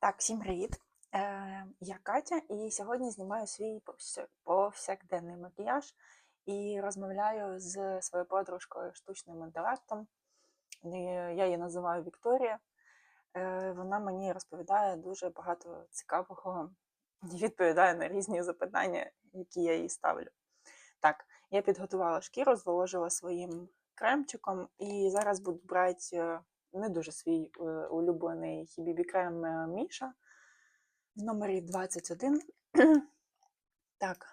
Так, всім привіт! Е, я Катя, і сьогодні знімаю свій повсякденний макіяж і розмовляю з своєю подружкою штучним інтелектом. Е, Я її називаю Вікторія. Е, Вона мені розповідає дуже багато цікавого і відповідає на різні запитання, які я їй ставлю. Так, я підготувала шкіру, зволожила своїм кремчиком, і зараз буду брати не дуже свій е, улюблений хібібі крем е, Міша в номері 21. так,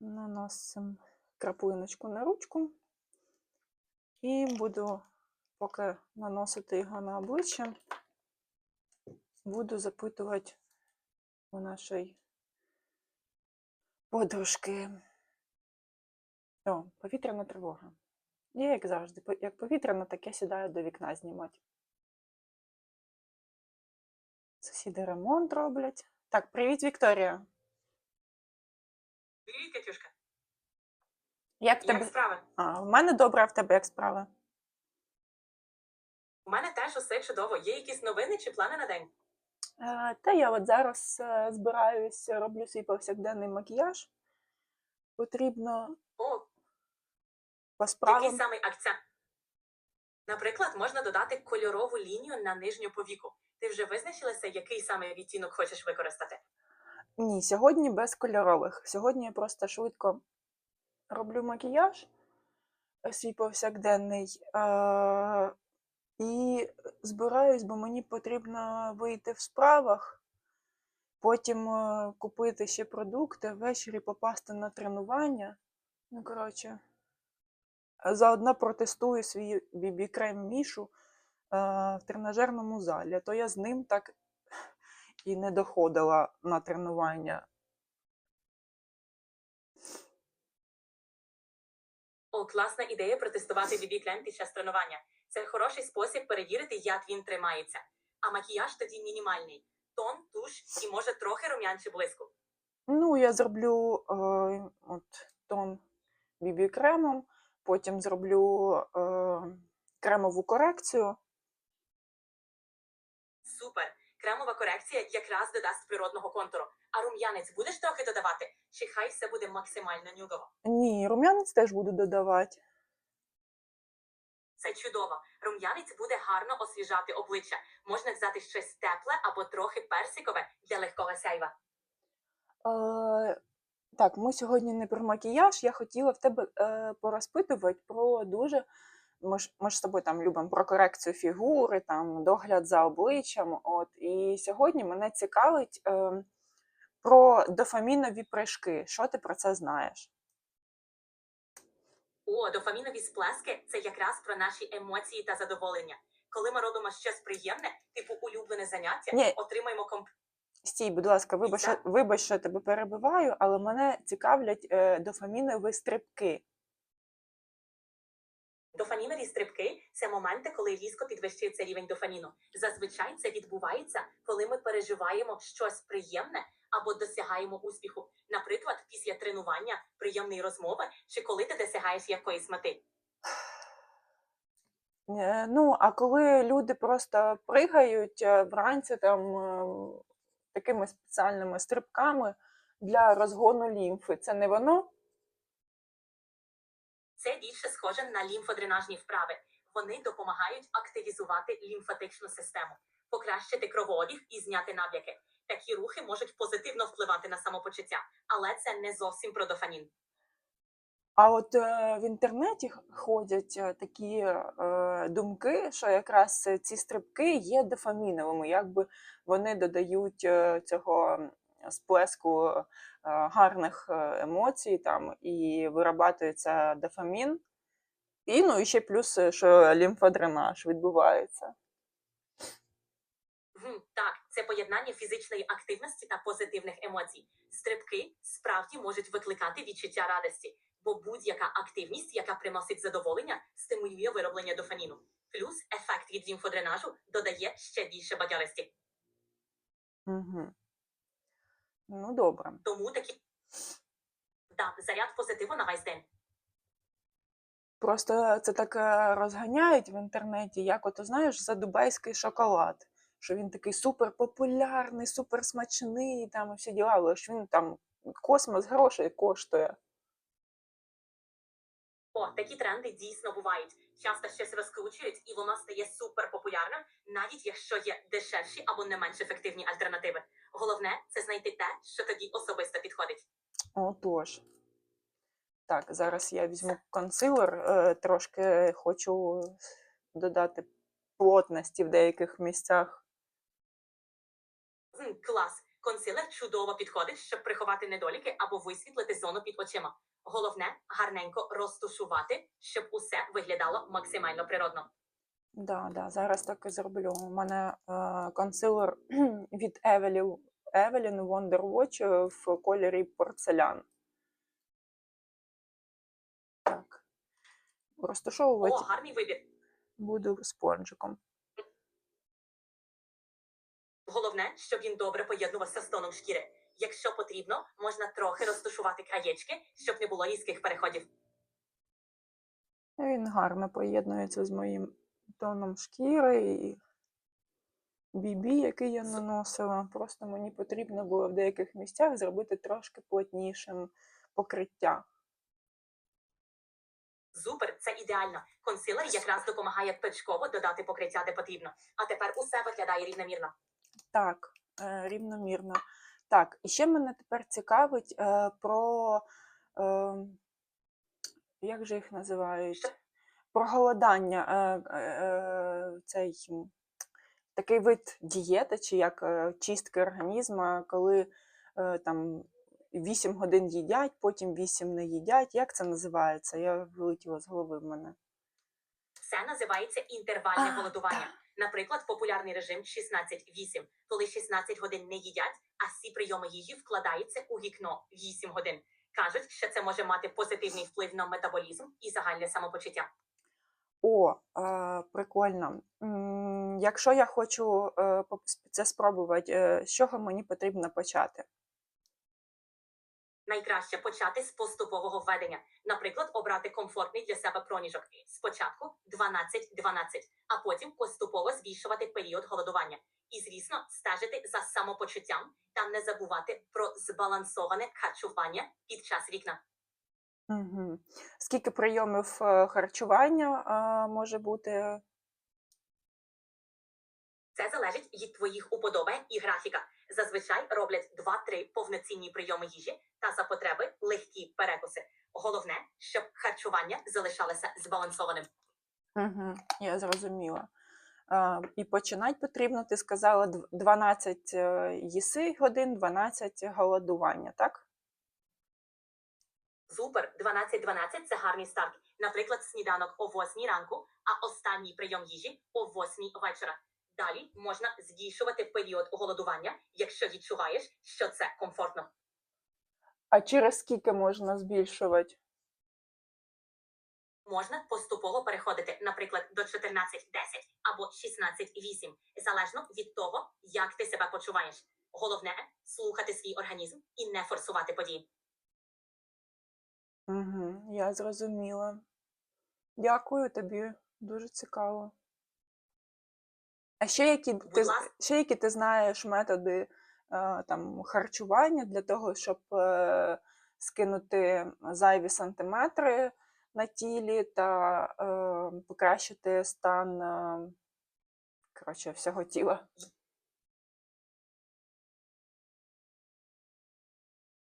наносимо краплиночку на ручку і буду, поки наносити його на обличчя, буду запитувати у нашої подружки. О, повітряна тривога. Я, як завжди, як повітряна, так я сідаю до вікна знімати. Сусіди ремонт роблять. Так, привіт, Вікторія. Привіт, Катюшка. Як в Як тебе? справи? А, в мене добре, а в тебе як справи? У мене теж усе чудово. Є якісь новини чи плани на день? Е, Та я от зараз е, збираюсь, роблю свій повсякденний макіяж. Потрібно О, по який справам. самий акцент? Наприклад, можна додати кольорову лінію на нижню повіку. Ти вже визначилася, який саме відтінок хочеш використати? Ні, сьогодні без кольорових. Сьогодні я просто швидко роблю макіяж е, свій повсякденний. Е, і збираюсь, бо мені потрібно вийти в справах, потім е, купити ще продукти, ввечері попасти на тренування. Ну, коротше, заодно протестую свій бібі-крем Мішу е, в тренажерному залі. То я з ним так і не доходила на тренування. О, класна ідея протестувати BB крем під час тренування. Це хороший спосіб перевірити, як він тримається. А макіяж тоді мінімальний. Тон, туш і може трохи рум'янче блиску. Ну, я зроблю е, от, тон бібі-кремом, потім зроблю е, кремову корекцію. Супер! Кремова корекція якраз додасть природного контуру. А рум'янець будеш трохи додавати? Чи хай все буде максимально нюдово? Ні, рум'янець теж буду додавати. Це чудово. Рум'янець буде гарно освіжати обличчя. Можна взяти щось тепле або трохи персикове для легкого сяйва. Е, так, ми сьогодні не про макіяж. Я хотіла в тебе е, порозпитувати про дуже. Ми ж, ми ж з тобою там любимо про корекцію фігури, там догляд за обличчям. От і сьогодні мене цікавить е, про дофамінові прыжки. Що ти про це знаєш? О, дофамінові сплески це якраз про наші емоції та задоволення. Коли ми робимо щось приємне, типу улюблене заняття, Ні. отримаємо комп... Стій, будь ласка, вибач, вибач, що я тебе перебиваю, але мене цікавлять е, дофамінові стрибки. Дофамінові стрибки це моменти, коли різко підвищується рівень дофаміну. Зазвичай це відбувається, коли ми переживаємо щось приємне або досягаємо успіху. Наприклад, після тренування, приємної розмови, чи коли ти досягаєш якоїсь мети. Е, Ну, а коли люди просто пригають е, вранці там е, такими спеціальними стрибками для розгону лімфи, це не воно? Це більше схоже на лімфодренажні вправи. Вони допомагають активізувати лімфатичну систему, покращити кровообіг і зняти набряки. Такі рухи можуть позитивно впливати на самопочуття, але це не зовсім про дофамін. А от е, в інтернеті ходять е, такі е, думки, що якраз ці стрибки є дофаміновими, якби вони додають цього сплеску гарних емоцій там і вирабатується дофамін. І ну ще плюс, що лімфодренаж відбувається. Так, це поєднання фізичної активності та позитивних емоцій. Стрибки справді можуть викликати відчуття радості, бо будь-яка активність, яка приносить задоволення, стимулює вироблення дофаміну. Плюс ефект від лімфодренажу додає ще більше бадьорості. Угу. Ну, добре. Тому такі да, заряд позитиву на весь день. Просто це так е, розганяють в інтернеті, як ото знаєш за дубайський шоколад. що він такий супер популярний, супер смачний, там і всі діла, але ж він там космос грошей коштує. О, такі тренди дійсно бувають. Часто щось розкручують, і воно стає супер популярним, навіть якщо є дешевші або не менш ефективні альтернативи. Головне це знайти те, що тоді особисто підходить. Отож. Так, зараз я візьму консилер, е, трошки хочу додати плотності в деяких місцях. Клас. Консилер чудово підходить, щоб приховати недоліки або висвітлити зону під очима. Головне гарненько розтушувати, щоб усе виглядало максимально природно. Да, да, зараз так і зроблю. У мене е, консилер від Evelyn, Evelyn Wonder Watch в кольорі порцелян. Так. О, гарний вибір. буду спонжиком. Головне, щоб він добре поєднувався з тоном шкіри. Якщо потрібно, можна трохи розташувати краєчки, щоб не було різких переходів. Він гарно поєднується з моїм тоном шкіри і бібі, який я наносила. Просто мені потрібно було в деяких місцях зробити трошки плотнішим покриття. Супер, це ідеально. Консилер якраз допомагає точково додати покриття, де потрібно. А тепер усе виглядає рівномірно. Так, е, рівномірно. Так, і ще мене тепер цікавить е, про, е, як же їх називають? Про голодання. Е, цей такий вид дієти, чи як е, чистки організму, коли е, там 8 годин їдять, потім 8 не їдять. Як це називається? Я вилетіла з голови в мене. Це називається інтервальне А, голодування. Наприклад, популярний режим 16-8, коли 16 годин не їдять, а всі прийоми їжі вкладаються у вікно 8 годин. Кажуть, що це може мати позитивний вплив на метаболізм і загальне самопочуття. О, е, прикольно. Якщо я хочу е, це спробувати, е, з чого мені потрібно почати? Найкраще почати з поступового введення. Наприклад, обрати комфортний для себе проміжок. Спочатку 12-12, а потім поступово збільшувати період голодування. І, звісно, стежити за самопочуттям та не забувати про збалансоване харчування під час вікна. Угу. Скільки прийомів е, харчування е, може бути? Це залежить від твоїх уподобань і графіка. Зазвичай роблять 2-3 повноцінні прийоми їжі та за потреби легкі перекуси. Головне, щоб харчування залишалося збалансованим. Угу. Я зрозуміла. Е, І починати потрібно, ти сказала, 12 е, їси годин, 12 голодування, так? Супер, 12-12 – це гарний старт. Наприклад, сніданок о 8 ранку, а останній прийом їжі о 8 вечора. Далі можна збільшувати період голодування, якщо відчуваєш, що це комфортно. А через скільки можна збільшувати? Можна поступово переходити, наприклад, до 14-10 або 16-8, залежно від того, як ти себе почуваєш. Головне слухати свій організм і не форсувати події. Угу. Я зрозуміла. Дякую тобі, дуже цікаво. А ще які Будь ти, ласка. ще які ти знаєш методи е, там, харчування для того, щоб е, скинути зайві сантиметри на тілі та е, покращити стан коротше, всього тіла?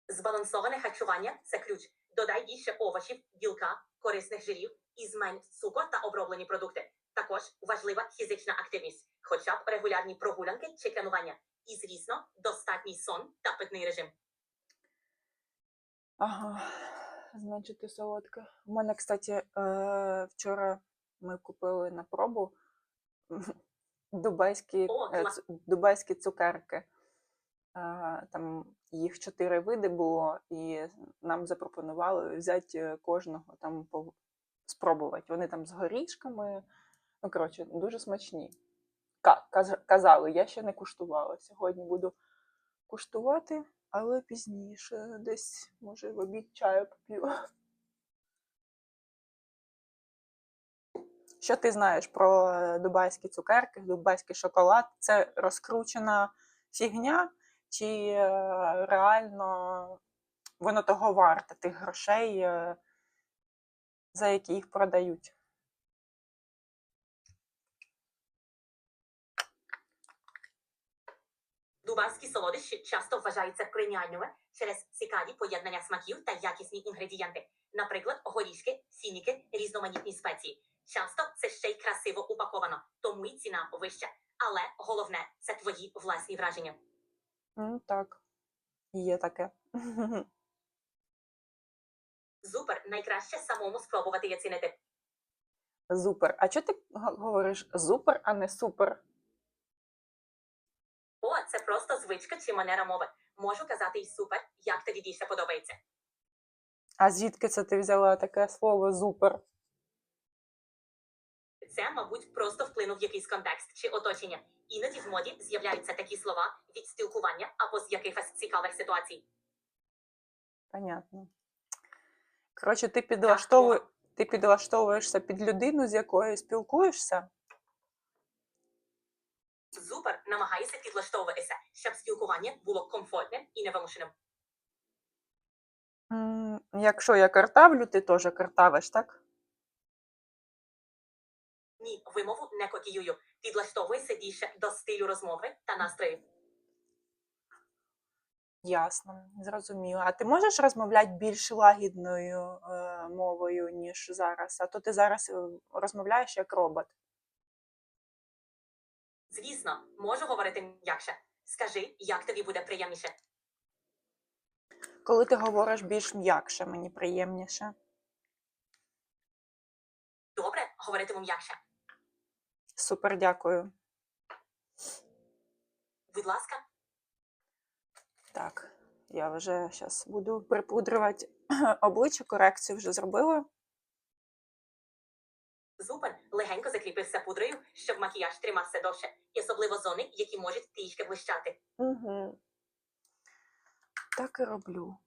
Збалансоване харчування це ключ. Додай більше овочів, білка, корисних жирів і зменш цукор та оброблені продукти. Також важлива фізична активність, хоча б регулярні прогулянки чи тренування. І, звісно, достатній сон та питний режим. Ага, значить, солодке. У мене, кстати, е, вчора ми купили на пробу дубайські, О, е, дубайські цукерки. Е, Там їх чотири види було, і нам запропонували взяти кожного там спробувати. Вони там з горішками. Ну, коротше, дуже смачні. Ка- Казали, я ще не куштувала. Сьогодні буду куштувати, але пізніше, десь, може, в обід чаю поп'ю. Що ти знаєш про е, дубайські цукерки, дубайський шоколад? Це розкручена фігня, чи е, реально воно того варте тих грошей, е, за які їх продають? Дубайські солодощі часто вважаються преміальними через цікаві поєднання смаків та якісні інгредієнти, наприклад, горішки, фініки, різноманітні спеції. Часто це ще й красиво упаковано, тому й ціна вища. Але головне це твої власні враження. М, Так, є таке. Супер, найкраще самому спробувати і оцінити. Зупер. А чого ти говориш зупер, а не супер? Звичка чи манера мови. Можу казати й супер, як тобі більше подобається. А звідки це ти взяла таке слово зупер? Це, мабуть, просто вплинув якийсь контекст чи оточення. Іноді в моді з'являються такі слова від спілкування або з якихось цікавих ситуацій. Понятно. Коротше, ти ти підлаштовуєшся під людину, з якою спілкуєшся. Супер намагається підлаштовуватися, щоб спілкування було комфортним і невимушеним. Якщо я картавлю, ти теж картавиш, так? Ні, вимову не копіюю. Підлаштовуйся більше до стилю розмови та настрою. Ясно, зрозуміло. А ти можеш розмовляти більш лагідною е, мовою, ніж зараз? А то ти зараз е, розмовляєш як робот. Звісно, можу говорити м'якше. Скажи, як тобі буде приємніше. Коли ти говориш більш м'якше, мені приємніше. Добре, говоритиму м'якше. Супер, дякую. Будь ласка, Так, я вже зараз буду припудрювати обличчя, корекцію вже зробила. Супер. Легенько закріпився пудрою, щоб макіяж тримався довше, і особливо зони, які можуть трішки блищати. Угу. Так і роблю.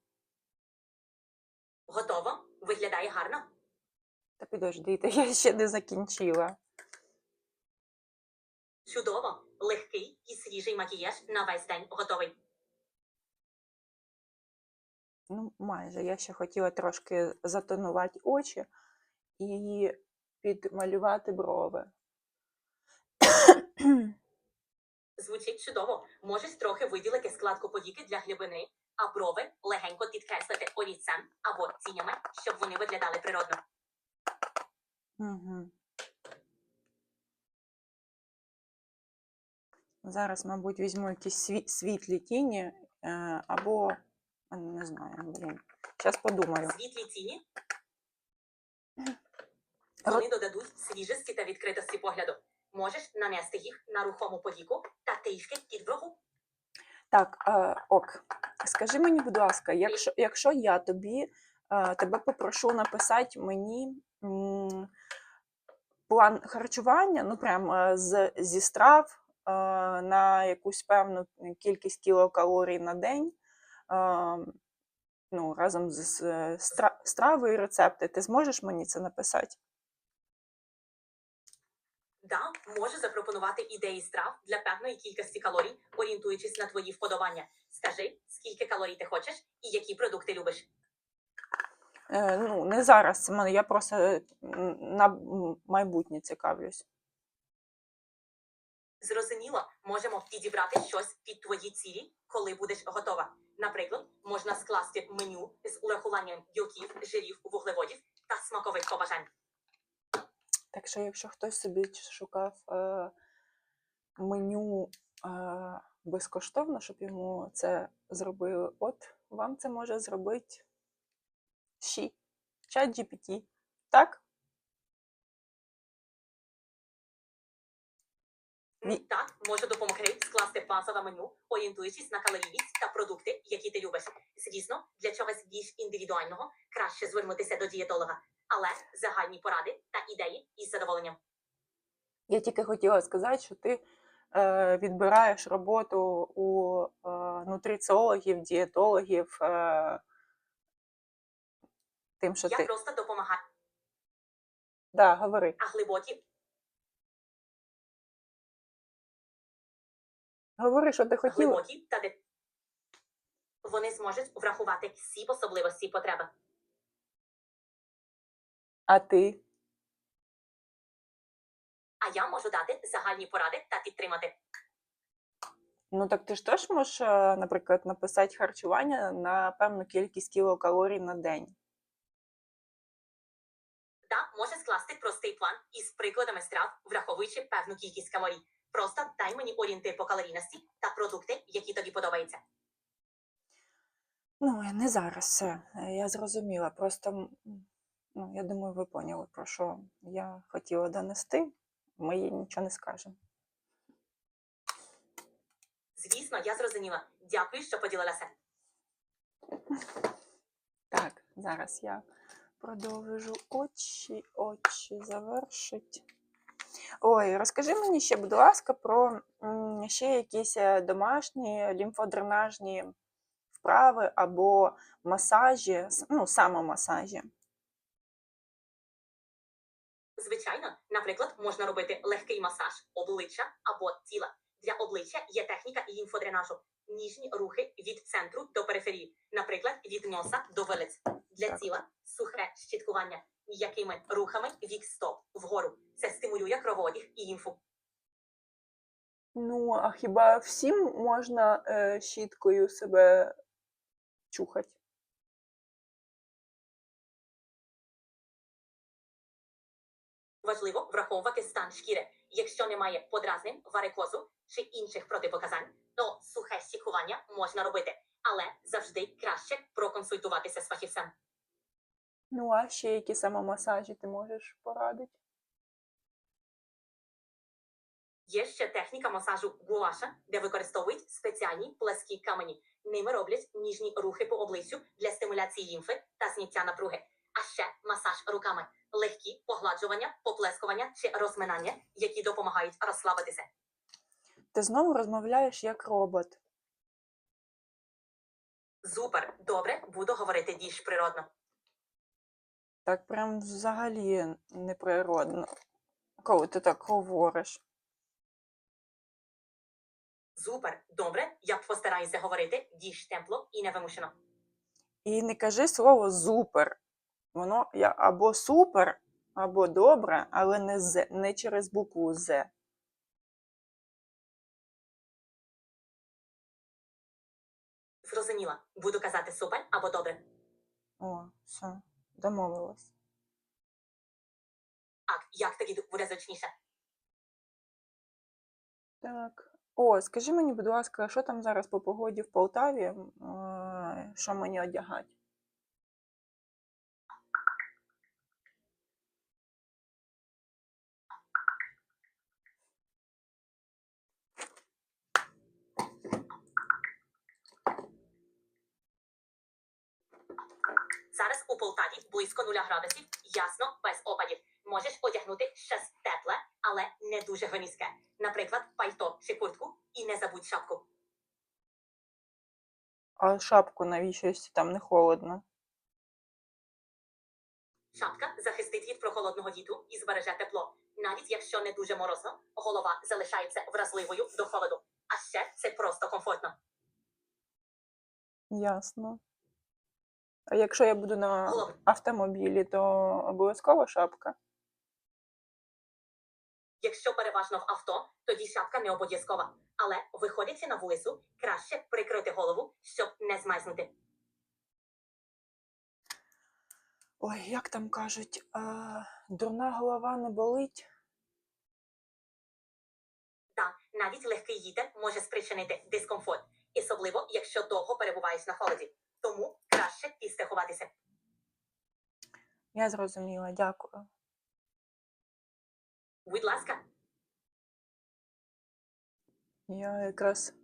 Готово? Виглядає гарно. Та підождите, я ще не закінчила. Чудово, легкий і свіжий макіяж на весь день готовий. Ну, майже. Я ще хотіла трошки затонувати очі і підмалювати брови. Звучить чудово. Можеш трохи виділити складку повіки для глибини, а брови легенько підкреслити олівцем або тінями, щоб вони виглядали природно. Угу. Зараз, мабуть, візьму якісь сві- світлі тіні е, або не знаю, блін. Зараз подумаю. Світлі тіні вони додадуть свіжості та відкритості погляду. Можеш нанести їх на рухому повіку та трішки під. Так, е, ок. Скажи мені, будь ласка, якщо, якщо я тобі е, тебе попрошу написати мені м, план харчування, ну прям е, з, зі страв е, на якусь певну кількість кілокалорій на день, е, ну, разом з, з е, стра, стравою і рецепти, ти зможеш мені це написати? Да, можу запропонувати ідеї страв для певної кількості калорій, орієнтуючись на твої вподобання. Скажи, скільки калорій ти хочеш і які продукти любиш. Е, ну, не зараз, мене, я просто е, на майбутнє цікавлюсь. Зрозуміло, можемо підібрати щось під твої цілі, коли будеш готова. Наприклад, можна скласти меню з урахуванням білків, жирів, вуглеводів та смакових побажань. Так що, якщо хтось собі шукав е, меню е, безкоштовно, щоб йому це зробили, от вам це може зробити Ші, чат GPT. Так? Так, можу допомогти скласти базове меню, орієнтуючись на калорійність та продукти, які ти любиш. Звісно, для чогось більш індивідуального краще звернутися до дієтолога, але загальні поради та ідеї із задоволенням. Я тільки хотіла сказати, що ти е, відбираєш роботу у е, нутриціологів, дієтологів, е, тим, що Я ти. просто допомагаю. Да, говори. а глибокі Говори, що ти хотіла. глибокі та де вони зможуть врахувати всі особливості і потреби. А ти? А я можу дати загальні поради та підтримати. Ну так ти ж теж можеш, е, наприклад, написати харчування на певну кількість кілокалорій на день. Та може скласти простий план із прикладами страв, враховуючи певну кількість калорій. Просто дай мені орієнтир по калорійності та продукти, які тобі подобаються. Ну, не зараз все. Е, Я зрозуміла. Просто ну, я думаю, ви поняли, про що я хотіла донести. Ми їй нічого не скажемо. Звісно, я зрозуміла. Дякую, що поділилася. Так, зараз я продовжу очі, очі завершить. Ой, розкажи мені ще, будь ласка, про ще якісь е, домашні лімфодренажні вправи або масажі, ну, самомасажі. Звичайно, наприклад, можна робити легкий масаж обличчя або тіла. Для обличчя є техніка лімфодренажу. Ніжні рухи від центру до периферії, наприклад, від носа до вилиць. Для тіла сухе щіткування м'якими рухами від стоп вгору. Стимулює кровообіг і лімфу. Ну, а хіба всім можна е, щіткою себе чухати? Важливо враховувати стан шкіри. Якщо немає подразнень, варикозу чи інших протипоказань, то сухе щікування можна робити, але завжди краще проконсультуватися з фахівцем. Ну, а ще які самомасажі ти можеш порадити? Є ще техніка масажу гуаша, де використовують спеціальні пласкі камені. Ними роблять ніжні рухи по обличчю для стимуляції лімфи та зняття напруги. А ще масаж руками, легкі погладжування, поплескування чи розминання, які допомагають розслабитися. Ти знову розмовляєш як робот. Супер, добре, буду говорити більш природно. Так прям взагалі неприродно. Коли ти так говориш. Супер, добре, я постараюся говорити більш темпло і невимушено. І не кажи слово зупер. Воно я або супер, або добре, але не з, не через букву З. Зрозуміла, буду казати супер або добре. О, все, домовилась. Так, як тоді буде зручніше? Так. О, скажи мені, будь ласка, що там зараз по погоді в Полтаві? Е, Що мені одягати? Зараз у Полтаві близько нуля градусів, ясно, без опадів. Можеш одягнути щось тепле, але не дуже громізке. Наприклад, пальто чи куртку, і не забудь шапку. А шапку навіщо, якщо там не холодно? Шапка захистить від прохолодного вітру і збереже тепло. Навіть якщо не дуже морозно, голова залишається вразливою до холоду. А ще це просто комфортно. Ясно. А якщо я буду на автомобілі, то обов'язково шапка? Якщо переважно в авто, тоді шапка не обов'язкова. Але виходячи на вулицю, краще прикрити голову, щоб не змерзнути. Ой, як там кажуть, а, дурна голова не болить? Та навіть легкий вітер може спричинити дискомфорт, особливо якщо довго перебуваєш на холоді. Тому краще підстрахуватися. Я зрозуміла, дякую. Будь ласка, Я якраз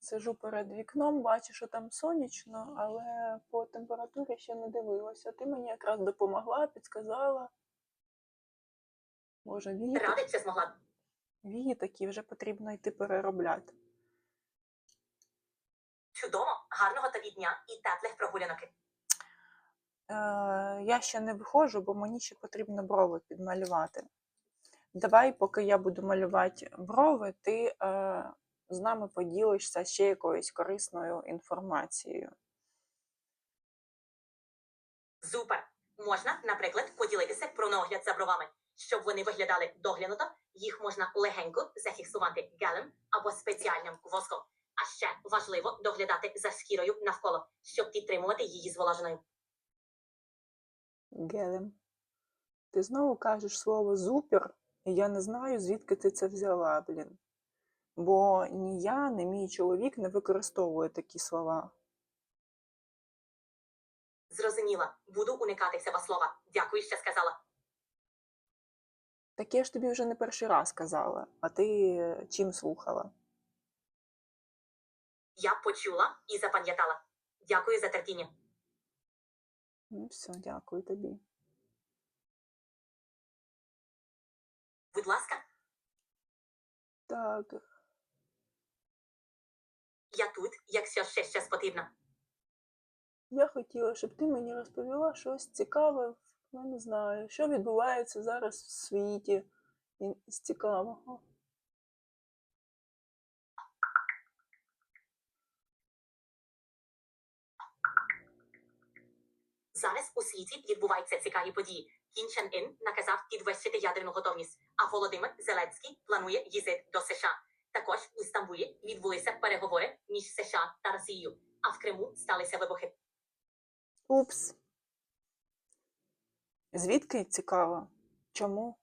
сижу перед вікном, бачу, що там сонячно, але по температурі ще не дивилася. Ти мені якраз допомогла, підсказала. Боже, вії, що змогла. вії такі вже потрібно йти переробляти. Чудово, гарного тобі дня і теплих прогулянок. я ще не виходжу, бо мені ще потрібно брови підмалювати. Давай, поки я буду малювати брови, ти е, з нами поділишся ще якоюсь корисною інформацією. Супер. Можна, наприклад, поділитися про наогляд за бровами. Щоб вони виглядали доглянуто, їх можна легенько зафіксувати гелем або спеціальним воском. А ще важливо доглядати за шкірою навколо, щоб підтримувати її зволоженою. Гелем. Ти знову кажеш слово зупер, я не знаю, звідки ти це взяла, блін. Бо ні я, ні мій чоловік не використовує такі слова. Зрозуміла, буду уникати цього слова. Дякую, що сказала. Так я ж тобі вже не перший раз казала, а ти е, чим слухала? Я почула і запам'ятала. Дякую за терпіння. Ну, все, дякую тобі. Будь ласка, Так, я тут, якщо ще щось потрібно. я хотіла, щоб ти мені розповіла щось цікаве, я не знаю, що відбувається зараз в світі з цікавого. Зараз у світі відбуваються цікаві події. Кім Чен Ін наказав підвищити ядерну готовність, а Володимир Зеленський планує їздити до США. Також у Стамбулі відбулися переговори між США та Росією, а в Криму сталися вибухи. Упс. Звідки цікаво? Чому?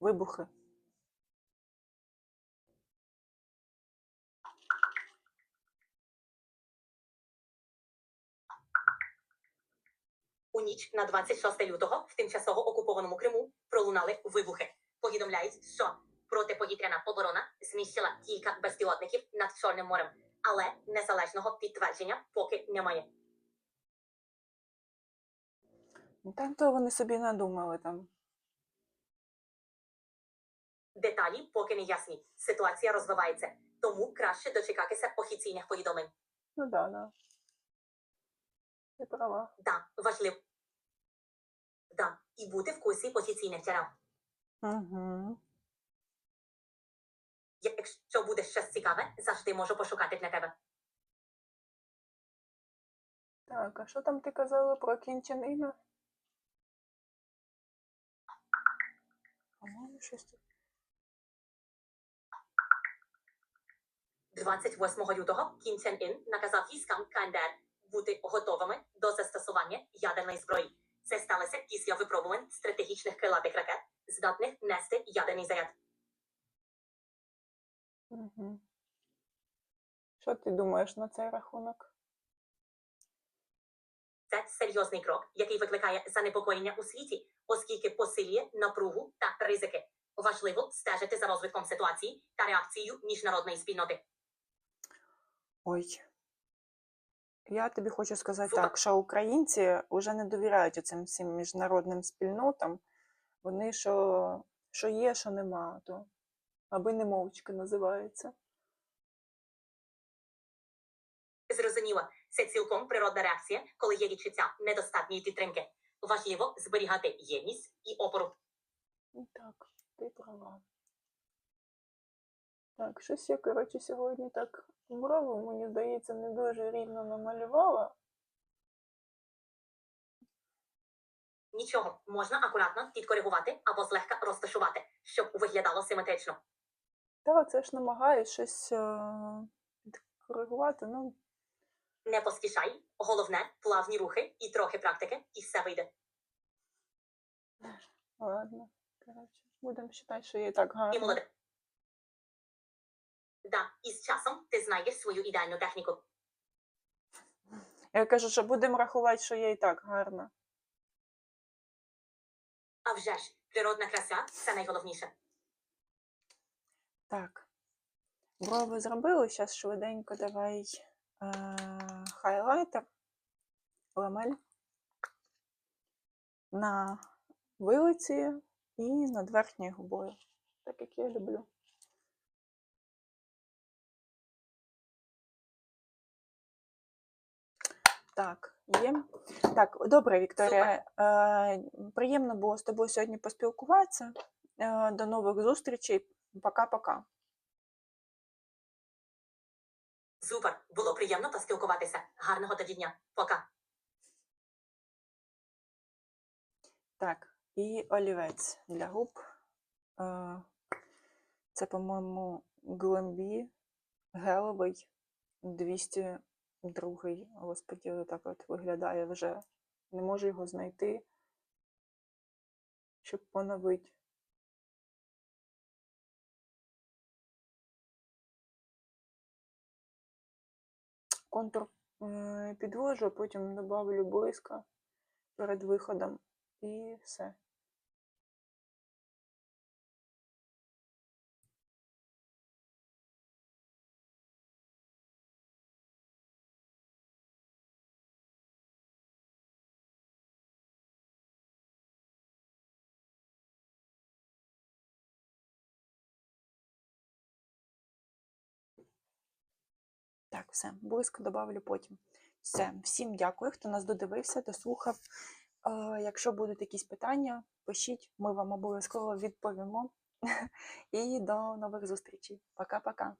Вибухи. У ніч на 26 лютого в тимчасово окупованому Криму пролунали вибухи. Повідомляють, що протиповітряна оборона знищила кілька безпілотників над Чорним морем, але незалежного підтвердження поки немає. Ну, Там то вони собі надумали там. Деталі поки не ясні. Ситуація розвивається, тому краще дочекатися офіційних повідомлень. Ну да, да. Ти права. Да, важливо. Да, і бути в курсі офіційних джерел. Угу. Якщо буде щось цікаве, завжди можу пошукати для тебе. Так, а що там ти казала про Кінчанина? По-моєму, щось тут. 28 лютого Кім Чен Ін наказав військам КНДР бути готовими до застосування ядерної зброї. Це сталося після випробувань стратегічних крилатих ракет, здатних нести ядерний заряд. Угу. Що ти думаєш на цей рахунок? Це серйозний крок, який викликає занепокоєння у світі, оскільки посилює напругу та ризики. Важливо стежити за розвитком ситуації та реакцією міжнародної спільноти. Ой. Я тобі хочу сказати так, що українці вже не довіряють цим всім міжнародним спільнотам. Вони що, що є, що нема, то аби не мовчки називається. Зрозуміло, це цілком природна реакція, коли є відчуття недостатньої підтримки. Важливо зберігати єдність і опору. Ну Так, ти права. Так, щось я, коротше, сьогодні так брови, мені здається, не дуже рівно намалювала. Нічого, можна акуратно підкоригувати або злегка розташувати, щоб виглядало симетрично. Та це ж намагаюсь щось е, підкоригувати. Ну, Не поспішай, головне плавні рухи і трохи практики, і все вийде. ладно. Коротше, будемо вважати, що я і так І гарно. молоде. Да, і з часом ти знайдеш свою ідеальну техніку. Я кажу, що будемо рахувати, що я і так гарна. А вже ж, природна краса це найголовніше. Так. Брови зробили, зараз швиденько давай е- хайлайтер, ламель на вилиці і над верхньою губою. Так як я люблю. Так, є. Так, добре, Вікторія. Е, приємно було з тобою сьогодні поспілкуватися. Е, до нових зустрічей. Пока-пока. Супер. Було приємно поспілкуватися. Гарного тоді дня. Пока. Так, і олівець для губ. Е, це, по-моєму, Глембі Геловий 200 другий господі так от виглядає вже. Не можу його знайти, щоб поновити. Контур підвожу, а потім добавлю близько перед виходом і все. Все, близько добавлю потім. Все, всім дякую, хто нас додивився, дослухав. Е, Якщо будуть якісь питання, пишіть, ми вам обов'язково відповімо. І до нових зустрічей. Пока-пока.